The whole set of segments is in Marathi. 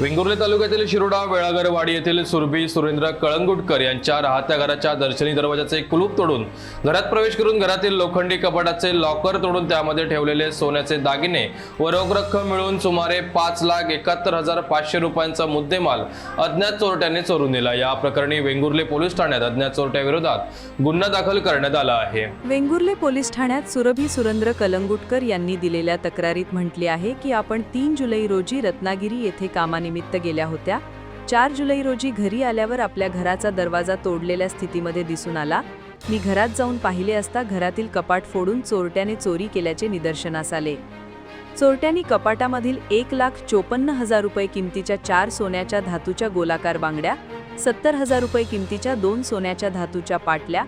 वेंगुर्ले तालुक्यातील शिरोडा वेळागरवाडी येथील सुरभी सुरेंद्र कळंगुटकर यांच्या राहत्या घराच्या दर्शनी दरवाजाचे कुलूप तोडून घरात प्रवेश करून घरातील लोखंडी कपाटाचे लॉकर तोडून त्यामध्ये ठेवलेले सोन्याचे दागिने व रोख रक्कम मिळून सुमारे पाच लाख एकाहत्तर हजार पाचशे रुपयांचा मुद्देमाल अज्ञात चोरट्याने चोरून दिला. या प्रकरणी वेंगुर्ले पोलीस ठाण्यात अज्ञात चोरट्याविरोधात गुन्हा दाखल करण्यात आला आहे. वेंगुर्ले पोलीस ठाण्यात सुरभी सुरेंद्र कलंगुटकर यांनी दिलेल्या तक्रारीत म्हटले आहे की आपण तीन जुलै रोजी रत्नागिरी येथे कामानिमित्त गेल्या होत्या. चार जुलै रोजी घरी आल्यावर आपल्या घराचा दरवाजा तोडलेल्या स्थितीमध्ये दिसून आला. मी घरात जाऊन पाहिले असता घरातील कपाट फोडून चोरट्याने चोरी केल्याचे निदर्शनास आले. चोरट्यांनी कपाटामधील एक लाख चोपन्न हजार रुपये किमतीच्या चार सोन्याच्या धातूच्या गोलाकार बांगड्या सत्तर हजार रुपये किमतीच्या दोन सोन्याच्या धातूच्या पाटल्या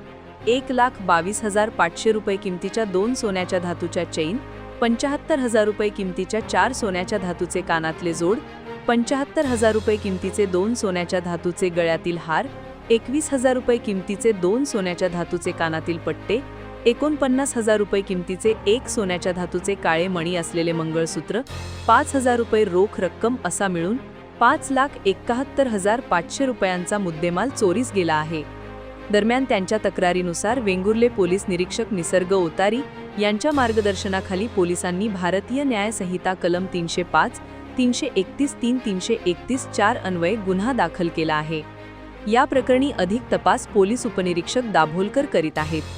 एक लाख बावीस हजार पाचशे रुपये किमतीच्या दोन सोन्याच्या धातूच्या चैन पंचाहत्तर हजार रुपये किमतीच्या चार सोन्याच्या धातूचे कानातले जोड पंचाहत्तर हजार रुपये किमतीचे दोन सोन्याच्या धातूचे गळ्यातील हार एकवीस हजार रुपये किमतीचे दोन सोन्याच्या धातूचे कानातील पट्टे एकोणपन्नास हजार रुपये किमतीचे एक सोन्याच्या धातूचे काळे मणी असलेले मंगळसूत्र पाच हजार रुपये रोख रक्कम असा मिळून पाच लाख एकाहत्तर हजार पाचशे रुपयांचा मुद्देमाल चोरीस गेला आहे. दरम्यान त्यांच्या तक्रारीनुसार वेंगुर्ले पोलीस निरीक्षक निसर्ग ओतारी यांच्या मार्गदर्शनाखाली पोलिसांनी भारतीय न्यायसंहिता कलम तीनशे पाच तीनशे एकतीस तीन तीनशे एकतीस चार अन्वये गुन्हा दाखल केला आहे. या प्रकरणी अधिक तपास पोलीस उपनिरीक्षक दाभोलकर करीत आहेत.